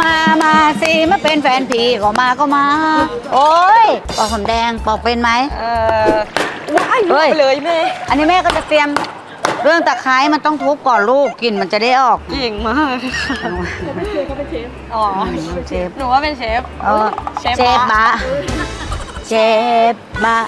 มามาสิมาเป็นแฟนพี่ก็มาก็มา โอ้ยปอกหอมแดงปอกเป็นไหม เออว้ายเฮ้ย ไปเลยแม่อันนี้แม่ก็จะเตรียมเรื่องตะไคร้มันต้องทุบก่อนลูกกลิ่นมันจะได้ออก เก่งมากค่ะอ๋อเชฟหนูว่าเป็นเชฟเออเชฟเชฟบะบะเชฟบะ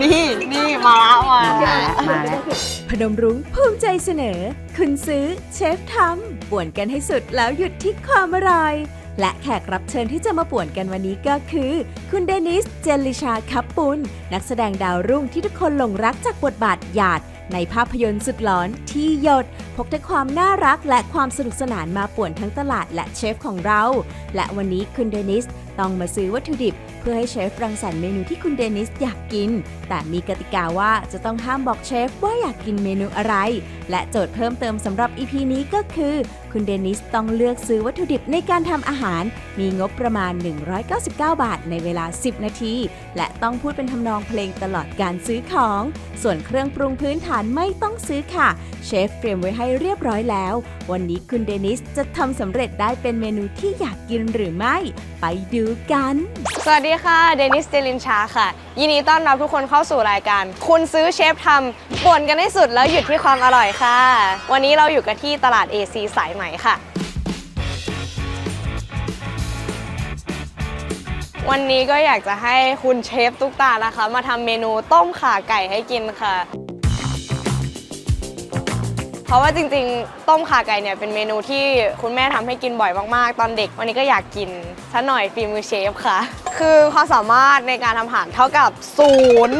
นี่นี่มาละมามาแล้วมาแล้ว พนมรุ้งภูมิใจเสนอ คุณซื้อเชฟทำ ป่วนกันให้สุดแล้วหยุดที่ความอร่อย และแขกรับเชิญที่จะมาป่วนกันวันนี้ก็คือ คุณเดนิส เจลิชาคับปุลนักแสดงดาวรุ่งที่ทุกคนหลงรักจากบทบาทหยาด ในภาพยนตร์สุดหลอนที่หยด พกทั้งความน่ารักและความสนุกสนานมาป่วนทั้งตลาดและเชฟของเรา และวันนี้คุณเดนิส ต้องมาซื้อวัตถุดิบ เพื่อให้เชฟรังสรรค์เมนูที่คุณเดนิสอยากกิน แต่มีกติกาว่าจะต้องห้ามบอกเชฟว่าอยากกินเมนูอะไร และโจทย์เพิ่มเติมสำหรับ EP นี้ก็คือ คุณเดนิสต้องเลือกซื้อวัตถุดิบในการทำอาหาร มีงบประมาณ 199 บาทในเวลา 10 นาที และต้องพูดเป็นทำนองเพลงตลอดการซื้อของ ส่วนเครื่องปรุงพื้นฐานไม่ต้องซื้อค่ะ เชฟเตรียมไว้ให้เรียบร้อยแล้ว วันนี้คุณเดนิสจะทำสำเร็จได้เป็นเมนูที่อยากกินหรือไม่ ไปดูกัน สวัสดีค่ะเดนิสเจลินชาค่ะ ยินดีต้อนรับทุกคนเข้าสู่รายการ คุณซื้อเชฟทำป่วนกันให้สุดแล้วหยุดที่ความอร่อยค่ะ วันนี้เราอยู่กันที่ตลาด AC สายไหมค่ะ วันนี้ก็อยากจะให้คุณเชฟตุ๊กตานะคะ มาทำเมนูต้มข่าไก่ให้กินค่ะ เพราะว่าจริงๆ ต้มข่าไก่เนี่ยเป็นเมนูที่คุณแม่ทำให้กินบ่อยมากๆ ตอนเด็ก วันนี้ก็อยากกินซะหน่อยฝีมือเชฟค่ะ คือความสามารถในการทำอาหารเท่ากับศูนย์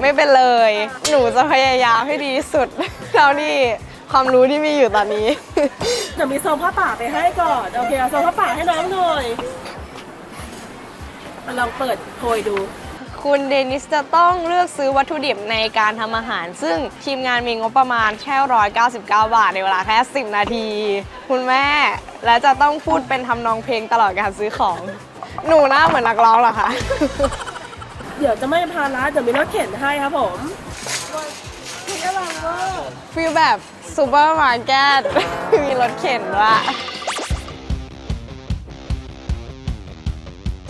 ไม่เป็นเลย หนูจะพยายามให้ดีสุดเท่าที่ความรู้ที่มีอยู่ตอนนี้ เดี๋ยวมีซองผ้าป่าไปให้ก่อน โอเคเอาซองผ้าป่าให้น้องหน่อยมาลองเปิดโพยดู คุณเดนิสจะต้องเลือกซื้อวัตถุดิบในการทำอาหาร ซึ่งทีมงานมีงบประมาณแค่ 199 บาทในเวลาแค่ 10 นาที คุณแม่ และจะต้องพูดเป็นทำนองเพลงตลอดการซื้อของ หนูหน้าเหมือนนักร้องเหรอคะ เดี๋ยวจะไม่พาร้านเดี๋ยวมีรถเข็นให้ครับผมนี่อะไรวะฟีลแบบซูเปอร์มาร์เก็ตมีรถเข็นด้วย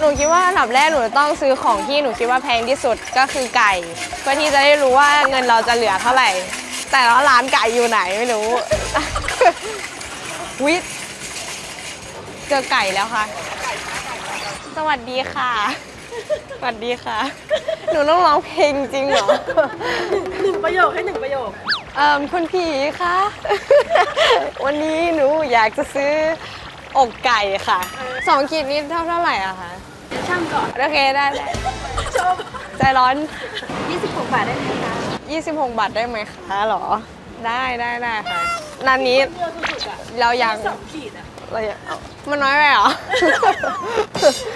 หนูคิดว่าอันดับแรกหนูจะต้องซื้อของที่หนูคิดว่าแพงที่สุดก็คือไก่ เพื่อที่จะได้รู้ว่าเงินเราจะเหลือเท่าไหร่ แต่ละร้านไก่อยู่ไหนไม่รู้ วิเจอไก่แล้วค่ะ สวัสดีค่ะ สวัสดีค่ะ หนูต้องร้องเพลงจริงเหรอ หนึ่งประโยคให้หนึ่งประโยค เอ่อคุณผีคะ วันนี้หนูอยากจะซื้ออกไก่ค่ะ สองขีดนี้เท่าเท่าไหร่อะคะ ช่างก่อน โอเคได้ได้ใจร้อน 26 บาทได้ไหมคะ26 บาทได้ไหมคะหรอ ได้ได้ได้ค่ะร้านนี้เรายังสองขีดอะเรายังเอามันน้อยไปเหรอ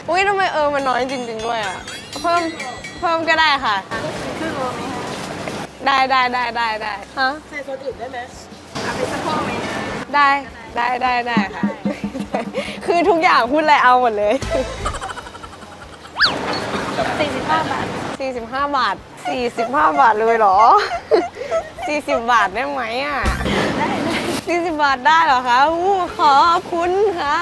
อุ้ยทำไมเออมันน้อยจริง ๆ ด้วยอะเพิ่มเพิ่มก็ได้ค่ะ ครึ่งโลไหมคะได้ได้ได้ได้ได้ฮะ ใส่ส่วนอื่นได้ไหมได้ได้ได้ได้ค่ะ คือทุกอย่างพูดอะไรเอาหมดเลย 45 บาท 45 บาท 45 บาทเลยเหรอ 40 บาทได้ไหมอะ ได้40 บาทได้เหรอคะอู้ขอบคุณค่ะ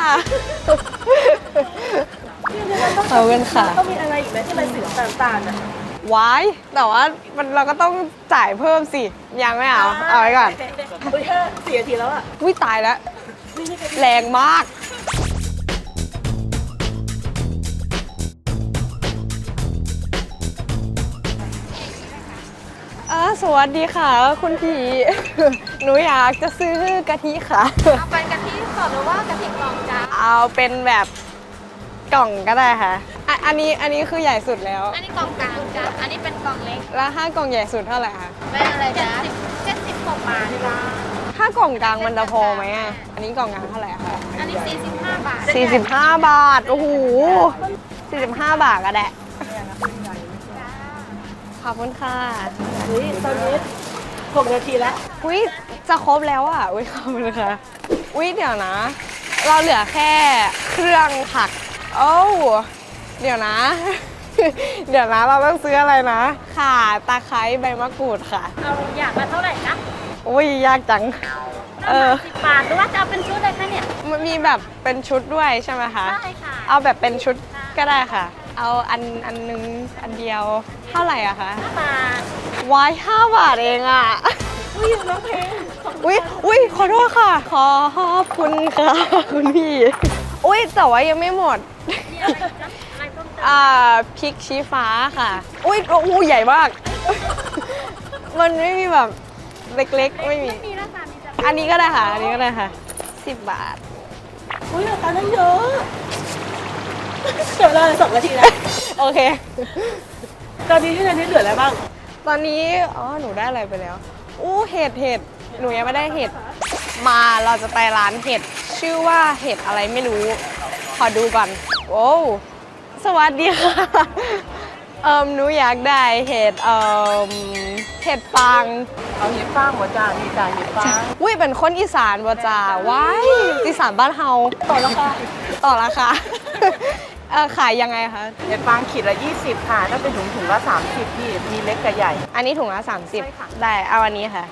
ขอบคุณค่ะ ต้องมีอะไรอีกไหมที่มันสีน้ำตาลๆอะวายแต่ว่ามันเราก็ต้องจ่ายเพิ่มสิ ยังไม่เอา เอาไว้ก่อนอุ้ยแค่สี่นาทีแล้วอะวิตายแล้ว แรงมาก สวัสดีค่ะ คุณผีหนูอยากจะซื้อกะทิค่ะ เอาเป็นกะทิสดหรือว่ากะทิกล่องจ้าเอาเป็นแบบกล่องก็ได้ค่ะอะ อันนี้อันนี้คือใหญ่สุดแล้ว อันนี้กล่องกลางจ้าอันนี้เป็นกล่องเล็กแล้วห้ากล่องใหญ่สุดเท่าไหร่คะเป็นอะไรจ้าเจ็ดสิบหกบาทจ้าถ้ากล่องกลางมันจะพอไหมอะอันนี้กล่องกลางเท่าไหร่คะอันนี้สี่สิบห้าบาท45บาท โอ้โห45บาทก็ได้ ขอบคุณค่ะอุ้ยตอนนี้หกนาทีแล้วอุ้ยจะครบแล้วอะอุ้ยขอบคุณค่ะอุ้ยเดี๋ยวนะ เราเหลือแค่เครื่องผักโอ้วเดี๋ยวนะ เดี๋ยวนะเราต้องซื้ออะไรนะข่าตะไคร้ใบมะกรูดค่ะ เอาอยากละเท่าไหร่นะอุ้ยยากจัง เออสิบบาทหรือว่าจะเอาเป็นชุดเลยคะเนี่ย มันมีแบบเป็นชุดด้วยใช่ไหมคะได้ค่ะ เอาแบบเป็นชุดก็ได้ค่ะ เอาอันอันหนึงอันเดียวเท่าไหร่อะคะบาทวายห้าบาทเองอะอุ้ยน้องเพลงอุ้ยอุ้ยขอโทษค่ะขอบคุณค่ะคุณพี่อุ้ยแต่ว่ายังไม่หมดอะไรเพิ่มเติมอ่าพริกชี้ฟ้าค่ะ อุ้ยโอ้โหใหญ่มาก มันไม่มีแบบเล็กๆ ไม่มีมีแล้วค่ะมีจะอันนี้ก็ได้ค่ะ อันนี้ก็ได้ค่ะสิบบาท อุ้ยราคาตั้งเยอะ เดี๋ยวเราสองนาทีนะโอเค ตอนนี้ที่ไหนนี่เหลืออะไรบ้าง ตอนนี้ อ๋อ หนูได้อะไรไปแล้ว อู้เห็ดเห็ดหนูยังไม่ได้เห็ด มาเราจะไปร้านเห็ด ชื่อว่าเห็ดอะไรไม่รู้ ขอดูก่อนโอ้วสวัสดีค่ะ เอิมหนูอยากได้เห็ด เอิมเห็ดฟาง เอาเห็ดฟางหมดจานมีจานเห็ดฟางอุ้ยเป็นคนอีสานบ่จ้าว้ายอีสานบ้านเฮาต่อราคาต่อราคา เออขายยังไงคะ เห็ดฟางขีดละ 20 ค่ะ ถ้าเป็นถุงถุงละ 30 พี่ มีเล็กกับใหญ่ อันนี้ถุงละ30 ได้ เอาอันนี้ค่ะ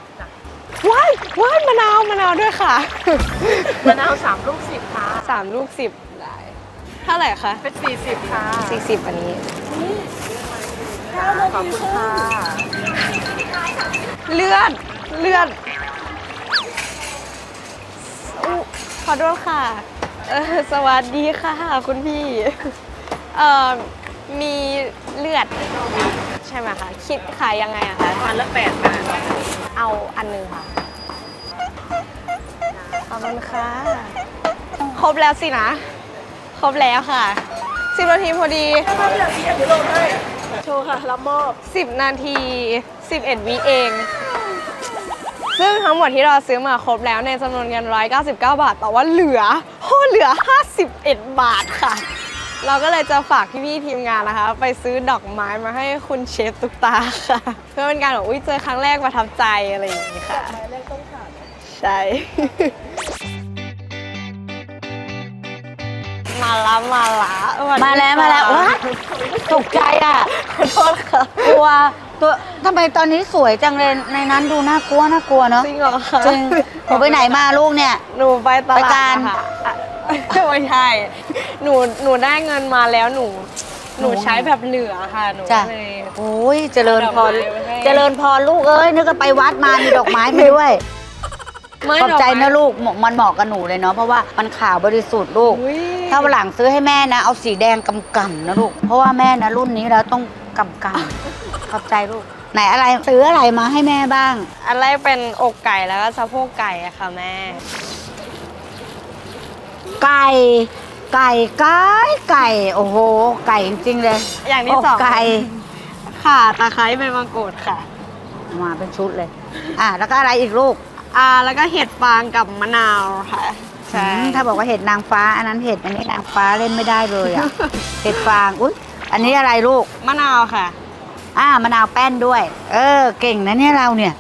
ว้ายว้ายมะนาวมะนาวด้วยค่ะ มะนาว3ลูก 10 ค่ะ สามลูกสิบได้ เท่าไหร่คะเป็น 40 ค่ะสี่สิบอันนี้ขอบคุณค่ะ เลือด เลือดอุ๊ขอโทษค่ะ เออสวัสดีค่ะ คุณพี่เอ่อมีเลือด ใช่ไหมคะ คิดขายยังไงอะคะอันละ8บาทเอาอันหนึ่งค่ะ ขอบคุณค่ะ ครบแล้วสินะ ครบแล้วค่ะ สิบนาทีพอดีถ้าไม่อยากเสียเดี๋ยวลงให้โชว์ค่ะ รับมอบ10นาที 11 วิเอง ซึ่งทั้งหมดที่เราซื้อมาครบแล้วในจำนวนเงิน 199 บาท แต่ว่าเหลือโอ้ เหลือ 51 บาทค่ะ เราก็เลยจะฝากพี่ๆทีมงานนะคะ ไปซื้อดอกไม้มาให้คุณเชฟตุกตาค่ะ เพื่อเป็นการแบบอุ้ยเจอครั้งแรกประทับใจอะไรอย่างนี้ค่ะหมายเลขต้องขาดใช่ มาละมาละสสดีมาแล้วค่ะมาแล้วว้าตกใจอะ ขอโทษค่ะ กลัว ตัวทำไมตอนนี้สวยจังเลยในนั้นดูน่ากลัวน่ากลัวเนาะจริงเหรอคะจริงหนูไปไหนมาลูกเนี่ยหนูไปตไปลาดการนะคะอะไม่ใช่หนูหนูได้เงินมาแล้วหนู หนูใช้แบบเหลือค่ะหนูจ้ะเลยโอ้ยเจริญพรดอกไม้ไว้ให้เจริญพรลูกเอ้ยนึกว่าไปวัดมามีดอกไม้มาด้วยไม่ขอบใจดกไม้นะลูกเหมาะมันเหมาะกับหนูเลยเนาะเพราะว่ามันขาวบริสุทธิ์ลูกอุ๊ยถ้าวันหลังซื้อให้แม่นะ เอาสีแดงกำกำๆนะลูก เพราะว่าแม่นะรุ่นนี้แล้วต้องกำกำๆ ขอบใจลูก ไหนอะไรซื้ออะไรมาให้แม่บ้าง อันแรกเป็นอกไก่แล้วก็สะโพกไก่อะค่ะแม่ ไก่ ไก่ไก่ไก่ โอ้โห ไก่จริงๆเลยอย่างที่สอง กไก่ค่ะตะไคร้ใบมะกรูดค่ะ มาเป็นชุดเลย อะแล้วก็อะไรอีกลูกอ่าแล้วก็เห็ดฟางกับมะนาวค่ะ ใช่ อืมถ้าบอกว่าเห็ดนางฟ้า อันนั้นเห็ดอันนี้นางฟ้าเล่นไม่ได้เลยอะ เห็ดฟาง อุ้ยอันนี้อะไรลูก มะนาวค่ะ อ่ามะนาวแป้นด้วย เออ เก่งนะเนี่ยเราเนี่ย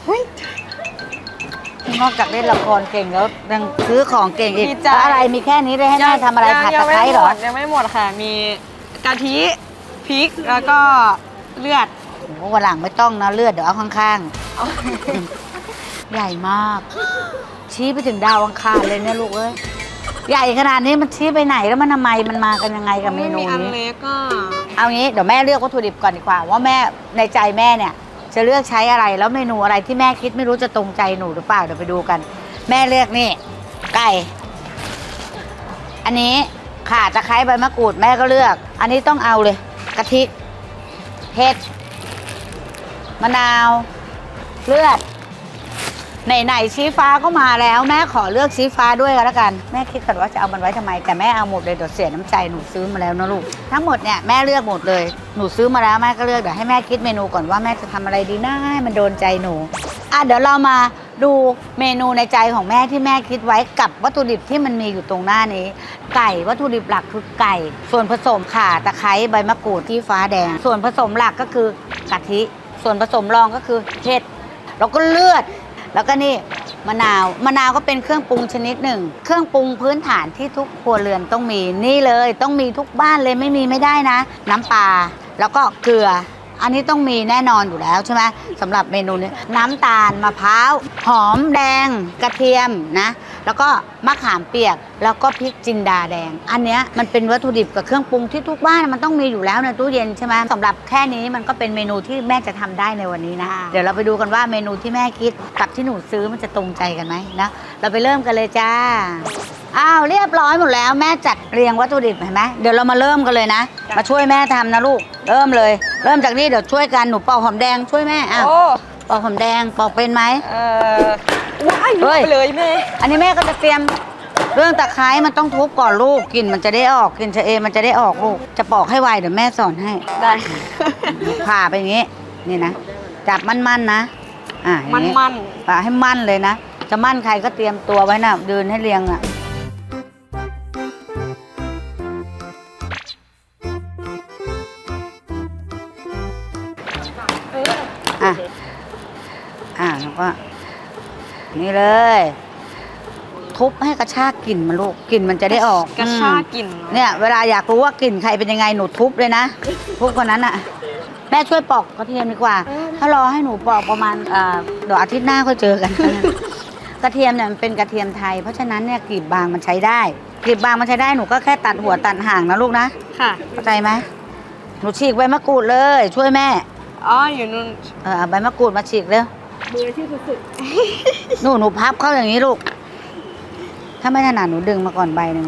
นอกจากเล่นละครเก่งแล้วยังซื้อของเก่งอีกดีใจ แล้วอะไรมีแค่นี้เลยให้แม่ทำอะไรยังผัดยัตะงไคร้ไม่เหหรมอดยังไม่หมดค่ะ มีกะทิพริกแล้วก็เลือด โอ้โหวันหลังไม่ต้องนะเลือดเดี๋ยวเอาข้างๆ ใหญ่มาก ชี้ไปถึงดาวอังคารเลยเนี่ยลูกเอ้ย ใหญ่ขนาดนี้มันชี้ไปไหนแล้วมันทำไมมันมากันยังไงกับเมไม่นูมีอันนี้ เล็กก็เอางี้เดี๋ยวแม่เลือกวัตถุดิบก่อนดีกว่า ว่าแม่ในใจแม่เนี่ย จะเลือกใช้อะไรแล้วเมนูอะไรที่แม่คิดไม่รู้จะตรงใจหนูหรือเปล่าเดี๋ยวไปดูกัน แม่เลือกนี่ ไก่ อันนี้ข่าตะไคร้ใบมะกรูดแม่ก็เลือก อันนี้ต้องเอาเลยกะทิเห็ดมะนาว เลือด ไหนๆชี้ฟ้าก็มาแล้วแม่ขอเลือกชี้ฟ้าด้วยก็แล้วกัน แม่คิดก่อนว่าจะเอามันไว้ทำไม แต่แม่เอาหมดเลยเดี๋ยวเสียน้ำใจหนูซื้อมาแล้วนะลูกทั้งหมดเนี่ยแม่เลือกหมดเลยหนูซื้อมาแล้วแม่ก็เลือกเดี๋ยวให้แม่คิดเมนูก่อนว่าแม่จะทำอะไรดีนะให้มันโดนใจหนูอะเดี๋ยวเรามาดูเมนูในใจของแม่ที่แม่คิดไว้กับวัตถุดิบที่มันมีอยู่ตรงหน้านี้ ไก่วัตถุดิบหลักคือไก่ ส่วนผสมข่าตะไคร้ใบมะกรูดที่ฟ้าแดง ส่วนผสมหลักก็คือกะทิ ส่วนผสมรองก็คือเห็ดแล้วก็เลือด แล้วก็นี่มะนาว มะนาวก็เป็นเครื่องปรุงชนิดหนึ่ง เครื่องปรุงพื้นฐานที่ทุกครัวเรือนต้องมี นี่เลยต้องมีทุกบ้านเลยไม่มีไม่ได้นะ น้ำปลา แล้วก็เกลือ อันนี้ต้องมีแน่นอนอยู่แล้วใช่ไหมสำหรับเมนูนี้น้ำตาลมะพร้าวหอมแดงกระเทียมนะ แล้วก็มะขามเปียก แล้วก็พริกจินดาแดง อันเนี้ยมันเป็นวัตถุดิบกับเครื่องปรุงที่ทุกบ้านมันต้องมีอยู่แล้วในตู้เย็นใช่ไหมสำหรับแค่นี้มันก็เป็นเมนูที่แม่จะทำได้ในวันนี้นะเดี๋ยวเราไปดูกันว่าเมนูที่แม่คิดกับที่หนูซื้อมันจะตรงใจกันไหมนะเราไปเริ่มกันเลยจ้า อ้าวเรียบร้อยหมดแล้วแม่จัดเรียงวัตถุดิบเห็นไหมเดี๋ยวเรามาเริ่มกันเลยนะ มาช่วยแม่ทำนะลูก เริ่มเลย เริ่มจากนี่เดี๋ยวช่วยกันหนูปอกหอมแดงช่วยแม่อ้าวโอ้ปอกหอมแดงปอกเป็นไหม เออว้ายเฮ้ยไปเลยแม่ อันนี้แม่ก็จะเตรียมเรื่องตะไคร้มันต้องทุบก่อนลูกกลิ่นมันจะได้ออกกลิ่นชะเอมมันจะได้ออกลูกจะปอกให้ไวเดี๋ยวแม่สอนให้ได้ ผ่าไปอย่างงี้นี่นะจับมั่นๆนะอ่าอย่ามันงงี้มันผ่าให้มั่นเลยนะ จะมั่นใครก็เตรียมตัวไว้นะเดินให้เรียงอะ ก็นี่เลย ทุบให้กระชากกลิ่นมันลูกกลิ่นมันจะได้ออกกระชากกลิ่นอืมเนี่ย เวลาอยากรู้ว่ากลิ่นใครเป็นยังไงหนูทุบเลยนะทุบคนนั้นอะแม่ช่วยปอกกระเทียมดีกว่า ถ้ารอให้หนูปอกประมาณเอ่อเดี๋ยวอาทิตย์หน้าค่อยเจอกัน กระเทียมเนี่ยมันเป็นกระเทียมไทย เพราะฉะนั้นเนี่ยกลีบบางมันใช้ได้กลีบบางมันใช้ได้หนูก็แค่ตัดหัวตัดห่างนะลูกนะค่ะ เข้าใจไหมหนูฉีกใบมะกรูดเลย ช่วยแม่อ๋ออยู่นู่นเออเอาใบมะกรูดมาฉีกเร็ว มืออาชีพสุดหนูหนูพับเข้าอย่างนี้ลูก ถ้าไม่ถนัดหนูดึงมาก่อนใบหนึ่ง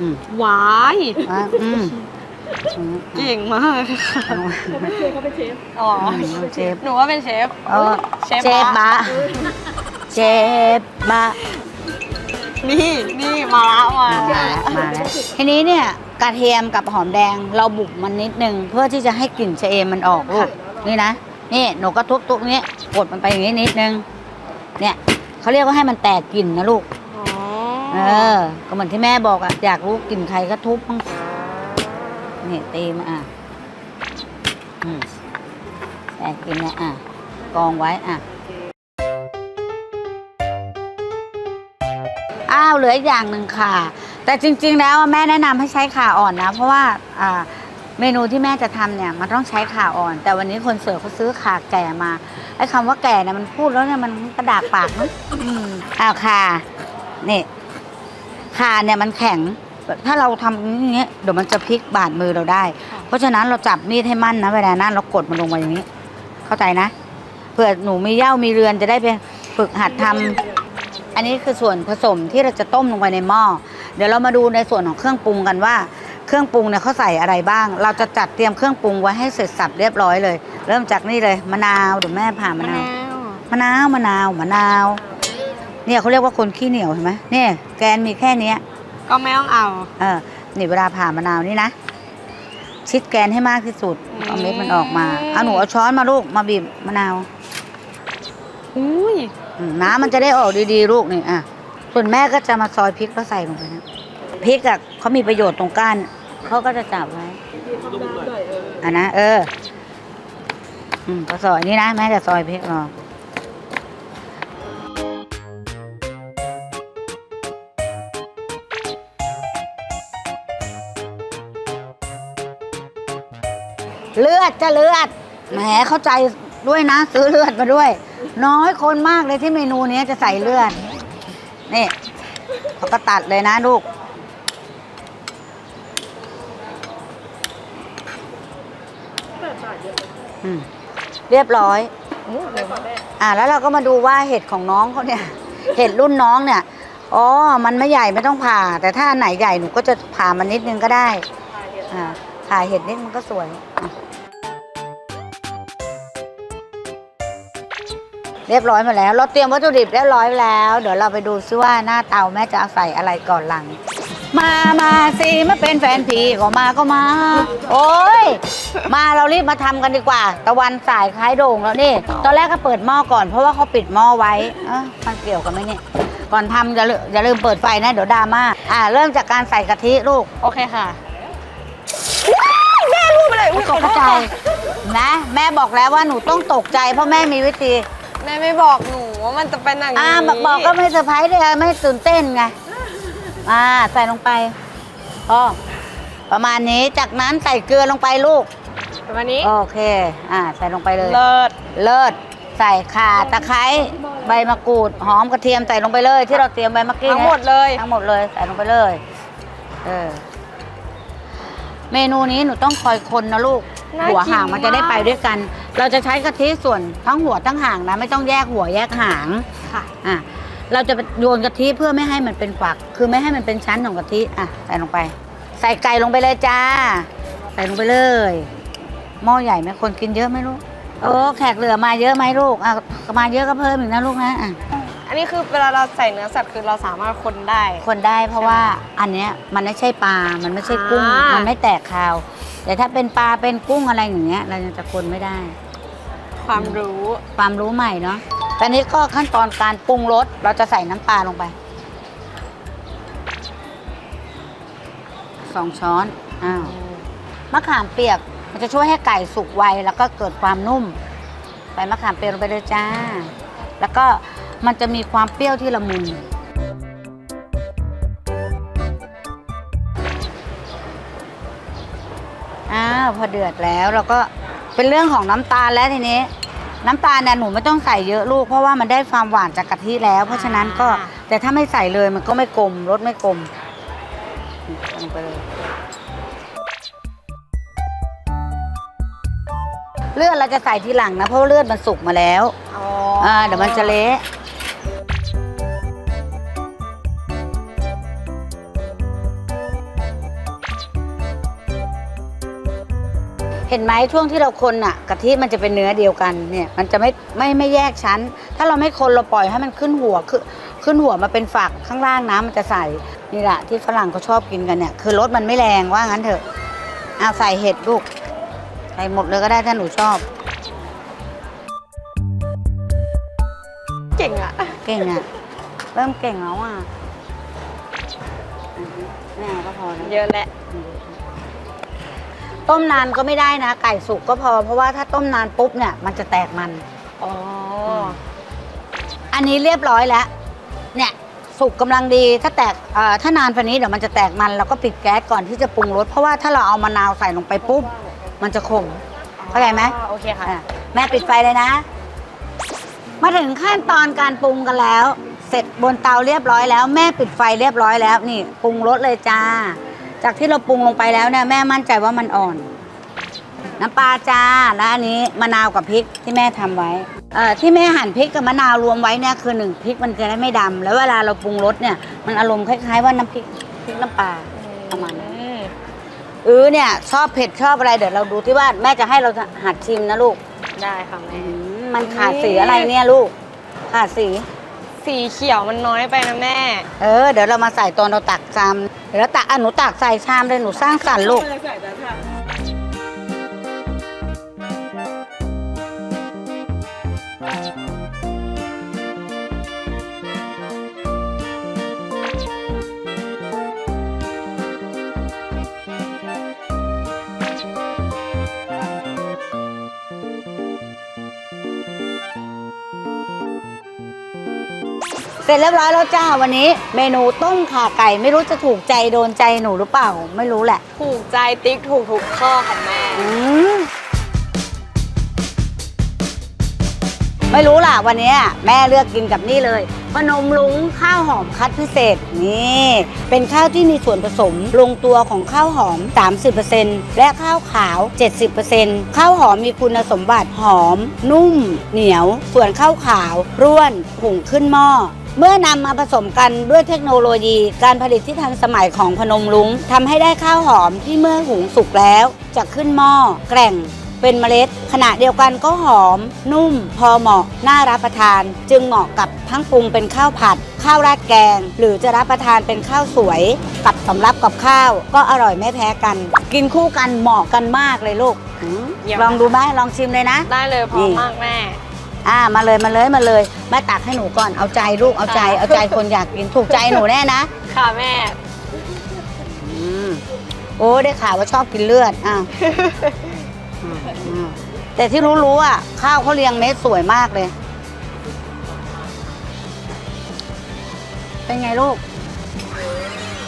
อืมหวายอะอืมอืมเก่งมากค่ะเอาๆเขาเป็นเชฟเขาเป็นเชฟอ๋ออืมเชฟ หนูว่าเป็นเชฟเออเชฟเชฟบะบะเชฟบะนี่นี่มาละมามาแล้วมาแล้วทีนี้เนี่ยกระเทียมกับหอมแดงเราบุกมันนิดนึง เพื่อที่จะให้กลิ่นชะเอมมันออกลูก นี่นะ นี่หนูก็ทุบๆอย่างนี้กดมันไปอย่างนี้นิดนึง เนี่ยเขาเรียกว่าให้มันแตกกลิ่นนะลูก อ๋อเออ ก็เหมือนที่แม่บอกอะอยากรู้กลิ่นใครก็ทุบมั้งนี่ตีมาอะอืมแตกกลิ่นนะอะกองไว้อะอ้าวเหลืออีกอย่างหนึ่งค่ะ แต่จริง ๆ แล้วแม่แนะนำให้ใช้ขาอ่อนนะ เพราะว่าอ่า เมนูที่แม่จะทำเนี่ยมันต้องใช้ขาอ่อน แต่วันนี้คนเสิร์ฟเขาซื้อขาแก่มาไอ้คำว่าแก่เนี่ยมันพูดแล้วเนี่ยมันกระดากปากนอะอืมอ้าวค่ะนี่คาเนี่ยมันแข็ง ถ้าเราทำอย่างเงี้ยเดี๋ยวมันจะพลิกบาดมือเราได้ เพราะฉะนั้นเราจับมีดให้มั่นนะเวลานั้นเรากดมันลงมาอย่างนี้ เข้าใจนะเผื่อหนูมีเหย้ามีเรือนจะได้ไปฝึกหัดทำอันนี้คือส่วนผสมที่เราจะต้มลงไปในหม้อเดี๋ยวเรามาดูในส่วนของเครื่องปรุงกันว่า เครื่องปรุงเนี่ยเขาใส่อะไรบ้าง เราจะจัดเตรียมเครื่องปรุงไว้ให้เสร็จสับเรียบร้อยเลย เริ่มจากนี่เลยมะนาวเดี๋ยวแม่ผ่ามะมะนาวนาวมะนาวมะนาวมะนาว เนี่ยเขาเรียกว่าคนขี้เหนียวเห็นไหมเนี่ยแกนมีแค่เนี้ยก็ไม่ต้องเอา เออนี่เวลาผ่ามะนาวนี่นะชิดแกนให้มากที่สุดเอาเม็ดมันออกมาเอาหนูเอาช้อนมาลูกมาบีบมะนาวอุ้ยอืมน้ำมันจะได้ออกดีๆลูกนี่อะส่วนแม่ก็จะมาซอยพริกแล้วใส่ลงไปนะพริกอะเขามีประโยชน์ตรงก้าน เขาก็จะจับไว้อะนะเออ อืมก็ซอยนี่นะแม่จะซอยพริกรอเลือดจะเลือดแหมเข้าใจด้วยนะ ซื้อเลือดมาด้วย น้อยคนมากเลยที่เมนูนี้จะใส่เลือด นี่เขาก็ตัดเลยนะลูก อืมเรียบร้อยอ่าแล้วเราก็มาดูว่าเห็ดของน้องเขาเนี่ย เห็ดรุ่นน้องเนี่ยอ๋อมันไม่ใหญ่ไม่ต้องผ่า แต่ถ้าอันไหนใหญ่หนูก็จะผ่ามันนิดนึงก็ได้อ่าผ่าเห็ดนิดมันก็สวยอะเรียบร้อยหมดแล้ว เราเตรียมวัตถุดิบเรียบร้อยแล้ว เดี๋ยวเราไปดูซิว่าหน้าเตาแม่จะเอาใส่อะไรก่อนหลัง มามาสิมาเป็นแฟนผีก็มาก็มา โอ้ย มาเรารีบมาทำกันดีกว่า ตะวันสายคล้ายโด่งแล้วนี่ ตอนแรกก็เปิดหม้อก่อนเพราะว่าเขาปิดหม้อไว้เอ้ามันเกี่ยวกันไหมเนี่ย ก่อนทำอย่าลืมอย่าลืมเปิดไฟนะเดี๋ยวดราม่า อ่าเริ่มจากการใส่กะทิลูกโอเคค่ะแม่รู้ไปเลยตกใจนะ แม่บอกแล้วว่าหนูต้องตกใจ เพราะแม่มีวิธีแม่ไม่บอกหนูว่ามันจะเป็นอย่างนี้อ่าบอกบอกก็ไม่เซอร์ไพรส์เลยไม่ตื่นเต้นไง อ่าใส่ลงไปพอพอประมาณนี้จากนั้นใส่เกลือลงไปลูก ประมาณนี้ โอเค อ่า ใส่ลงไปเลย เลิศ เลิศ ใส่ข่าตะไคร้ใบมะกรูด หอมกระเทียมใส่ลงไปเลย ที่เราเตรียมไว้เมื่อกี้ทั้งนี่หมดเลย ทั้งหมดเลย ใส่ลงไปเลย เออ เมนูนี้หนูต้องคอยคนนะลูกน่าหัวกินหางมันจะได้มากไปด้วยกัน เราจะใช้กะทิส่วนทั้งหัวทั้งหางนะ ไม่ต้องแยกหัวแยกหาง ค่ะ อะ เราจะโยนกะทิเพื่อไม่ให้มันเป็นฝัก คือไม่ให้มันเป็นชั้นของกะทิอะใส่ลงไป ใส่ไก่ลงไปเลยจ้า ใส่ลงไปเลยหม้อใหญ่ไหมคนกินเยอะไหมลูกโอ้แขกเหลือมาเยอะไหมลูกอะมาเยอะก็เพิ่มอีกนะลูกนะอะอันนี้คือเวลาเราใส่เนื้อสัตว์คือเราสามารถคนได้ คนได้เพราะว่าอันเนี้ยมันไม่ใช่ปลา มันไม่ใช่กุ้ง อ่ามั มันไม่แตกคาว แต่ถ้าเป็นปลาเป็นกุ้งอะไรอย่างเงี้ย เรายังจะคนไม่ได้ ความรู้ ความรู้ใหม่เนาะ ตอนนี้ก็ขั้นตอนการปรุงรสเราจะใส่น้ำปลาลงไปสองช้อนอ้าวมะขามเปียกมันจะช่วยให้ไก่สุกไวแล้วก็เกิดความนุ่ม ใส่มะขามเปียกลงไปเลยจ้า แล้วก็มันจะมีความเปรี้ยวที่ละมุนอ้าวพอเดือดแล้วเราก็เป็นเรื่องของน้ำตาลแล้วทีนี้ น้ำตาลเนี่ยหนูไม่ต้องใส่เยอะลูก เพราะว่ามันได้ความหวานจากกะทิแล้ว เพราะฉะนั้นก็อ่าแต่ถ้าไม่ใส่เลยมันก็ไม่กลมรสไม่กลมลงไปเลยเลือดเราจะใส่ทีหลังนะเพราะเลือดมันสุกมาแล้วอ๋ออ่าเดี๋ยวมันจะเละ เห็นไหมช่วงที่เราคนอะกะทิมันจะเป็นเนื้อเดียวกันเนี่ยมันจะไม่ไม่ไม่แยกชั้น ถ้าเราไม่คนเราปล่อยให้มันขึ้นหัวขึ้นขึ้นหัวมาเป็นฝักข้างล่างน้ำมันจะใสนี่แหละที่ฝรั่งเขาชอบกินกันเนี่ยคือรสมันไม่แรงว่างั้นเถอะเอาใส่เห็ดลูกใส่หมดเลยก็ได้ถ้าหนูชอบ เก่งอะเก่งอะ เริ่มเก่งแล้วอะอือฮึแม่ก็พอแล้ว เยอะแหละ ต้มนานก็ไม่ได้นะ ไก่สุกก็พอ เพราะว่าถ้าต้มนานปุ๊บเนี่ยมันจะแตกมัน อ๋ออันนี้เรียบร้อยแล้ว เนี่ยสุกกำลังดีถ้าแตกเอ่อถ้านานกว่านี้เดี๋ยวมันจะแตกมันเราก็ปิดแก๊สก่อนที่จะปรุงรสเพราะว่าถ้าเราเอามะนาวใส่ลงไปปุ๊บมันจะขม เข้าใจไหมโอเคค่ะ อะแม่ปิดไฟเลยนะ มาถึงขั้นตอนการปรุงกันแล้ว เสร็จบนเตาเรียบร้อยแล้ว แม่ปิดไฟเรียบร้อยแล้ว นี่ปรุงรสเลยจ้า จากที่เราปรุงลงไปแล้วเนี่ยแม่มั่นใจว่ามันอ่อน น้ำปลาจ้าแล้วอันนี้มะนาวกับพริกที่แม่ทำไว้เอ่อที่แม่หั่นพริกกับมะนาวรวมไว้เนี่ยคือหนึ่งพริกมันจะได้ไม่ดำแล้วเวลาเราปรุงรสเนี่ยมันอารมณ์คล้ายๆว่าน้ำพริกพริกน้ำปลาประมาณนั้นอืมเออเนี่ยชอบเผ็ดชอบอะไรเดี๋ยวเราดูที่ว่าแม่จะให้เราหัดชิมนะลูกได้ค่ะแม่อืมมันขาดสีอะไรเนี่ยลูก ขาดสี สีเขียวมันน้อยไปนะแม่ เออ เดี๋ยวเรามาใส่ตอนเราตักชา แล้วตักอะหนูตักใส่ชามเลยหนูสร้างสรรค์ลูก ใส่แต่ค่ะ เสร็จเรียบร้อยแล้วจ้าวันนี้ เมนูต้มข่าไก่ไม่รู้จะถูกใจโดนใจหนูหรือเปล่า ไม่รู้แหละ ถูกใจติ๊กถูกทุกข้อค่ะแม่ อืมไม่รู้ล่ะวันนี้แม่เลือกกินกับนี่เลยพนมลุงข้าวหอมคัดพิเศษนี่ เป็นข้าวที่มีส่วนผสมลงตัวของข้าวหอม 30%และข้าวขาว 70%ข้าวหอมมีคุณสมบัติหอม นุ่ม เหนียว ส่วนข้าวขาว ร่วนหุงขึ้นหม้อ เมื่อนำมาผสมกันด้วยเทคโนโลยี การผลิตที่ทันสมัยของพนมลุงทำให้ได้ข้าวหอมที่เมื่อหุงสุกแล้ว จะขึ้นหม้อ แกร่ง เป็นเมล็ด ขณะเดียวกันก็หอม นุ่ม พอเหมาะ น่ารับประทาน จึงเหมาะกับทั้งปรุงเป็นข้าวผัด ข้าวราดแกง หรือจะรับประทานเป็นข้าวสวย กับสำรับกับข้าว ก็อร่อยไม่แพ้กัน กินคู่กันเหมาะกันมากเลยลูกหืมเยี่ยม ลองดูไหมลองชิมเลยนะ ได้เลยพร้อมนี่มากแม่ อ่ามาเลยมาเลยมาเลยแม่ตักให้หนูก่อนเอาใจลูกเอาใจ เอาใจคนอยากกินถูกใจหนูแน่นะค่ะแม่ อืมโอ้ได้ข่าวว่าชอบกินเลือดอะอืมอืมแต่ที่รู้รู้อะข้าวเขาเรียงเม็ดสวยมากเลย เป็นไงลูก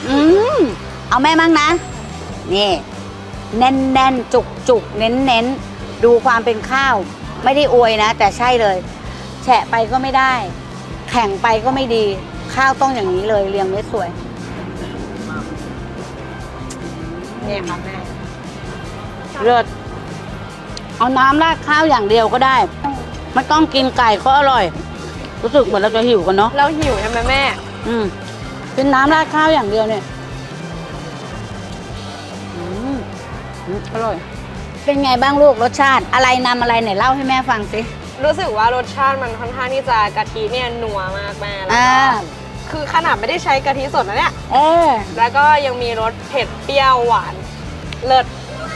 อืมเอาแม่มั่งนะ นี่ แน่นแน่นจุกจุกเน้นเน้นดูความเป็นข้าว ไม่ได้อวยนะ แต่ใช่เลย แฉะไปก็ไม่ได้ แข็งไปก็ไม่ดี ข้าวต้องอย่างนี้เลยเรียงไม่สวยเนี่ยค่ะแม่เลิศเอาน้ำราดข้าวอย่างเดียวก็ได้ ไม่ต้องกินไก่ก็อร่อย รู้สึกเหมือนเราจะหิวกันเนาะเราหิวใช่ไหมแม่ อืมเป็นน้ำราดข้าวอย่างเดียวเนี่ย อืมอืมอร่อย เป็นไงบ้างลูกรสชาติ อะไรนำอะไรไหนเล่าให้แม่ฟังสิรู้สึกว่ารสชาติมันค่อนข้างที่จะกะทิเนี่ยนัวมากแม่แล้วอ่าก็คือขนาดไม่ได้ใช้กะทิสดนะเนี่ย เออแล้วก็ยังมีรสเผ็ดเปรี้ยวหวาน เลิศ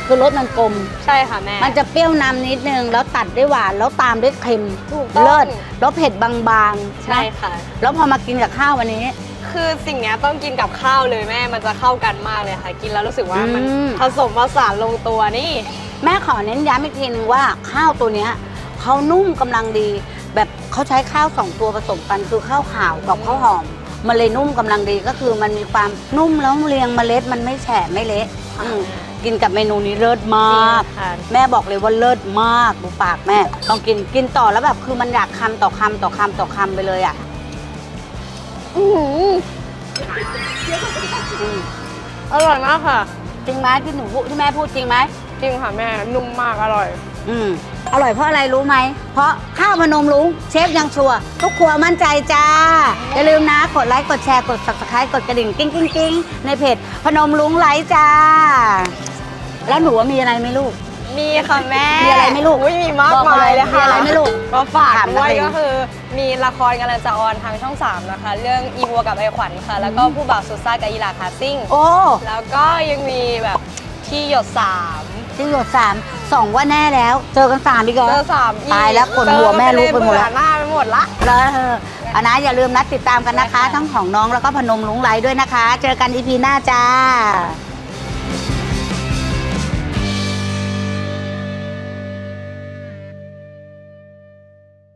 คือรสมันกลม ใช่ค่ะแม่ มันจะเปรี้ยวนำนิดนึง แล้วตัดด้วยหวาน แล้วตามด้วยเค็มถูกต้อง เลิศแล้วเผ็ดบางๆใช่นะค่ะ แล้วพอมากินกับข้าววันนี้ คือสิ่งเนี้ยต้องกินกับข้าวเลยแม่มันจะเข้ากันมากเลยค่ะ กินแล้วรู้สึกว่ามันอืม ผสมผสานลงตัวนี่ แม่ขอเน้นย้ำอีกทีนึงว่าข้าวตัวเนี้ยเขานุ่มกำลังดี แบบเขาใช้ข้าวสองตัวผสมกันคือข้าวขาวกับข้าวหอม มันเลยนุ่มกำลังดีก็คือมันมีความนุ่มแล้วเรียงเมล็ดมันไม่แฉะไม่เละอืมกินกับเมนูนี้เลิศมาก ค่ะ แม่บอกเลยว่าเลิศมากดูปากแม่ ต้องกินกินต่อแล้วแบบคือมันอยากคำต่อคำต่อคำต่อคำไปเลยอะ อื้อหืออืมอร่อยมากค่ะ จริงไหมที่หนูพูดที่แม่พูดจริงไหม จริงค่ะแม่ นุ่มมากอร่อย อืมอร่อยเพราะอะไรรู้ไหม เพราะข้าวพนมลุงเชฟยังชัวร์ทุกครัวมั่นใจจ้า อย่าลืมนะ กดไลค์ กดแชร์ กด subscribe กดกระดิ่งกิ้งกิ้งกิ้งในเพจพนมลุงไลค์จ้า แล้วหนูว่ามีอะไรไหมลูก มีค่ะแม่มีอะไรไหมลูกอุ้ยมีมากบอกมายเลยเลยค่ะมีอะไรไหมลูกมาฝากถามนักด้วยเลงก็คือ มีละครกำลังจะออนทางช่อง 3 นะคะ เรื่องอีวัวกับไอขวัญค่ะ แล้วก็ผู้บ่าวสุดซ่ากับอีหลาคาซิ่งโอ้ แล้วก็ยังมีแบบที่หยดสามที่หยดสามสองว่าแน่แล้ว เจอกันสามอีกเหรอเจอสามอีกตายแล้วขนหัวแม่ลุกไปหมดแล้วเจอกันเยเบื่อหน้าไปหมดละแล้วเอออันนะอย่าลืมนัดติดตามกันนะคะได้ค่ะทั้งของน้องแล้วก็พนมลุงไลค์ด้วยนะคะ เจอกันอีพีหน้าจ้า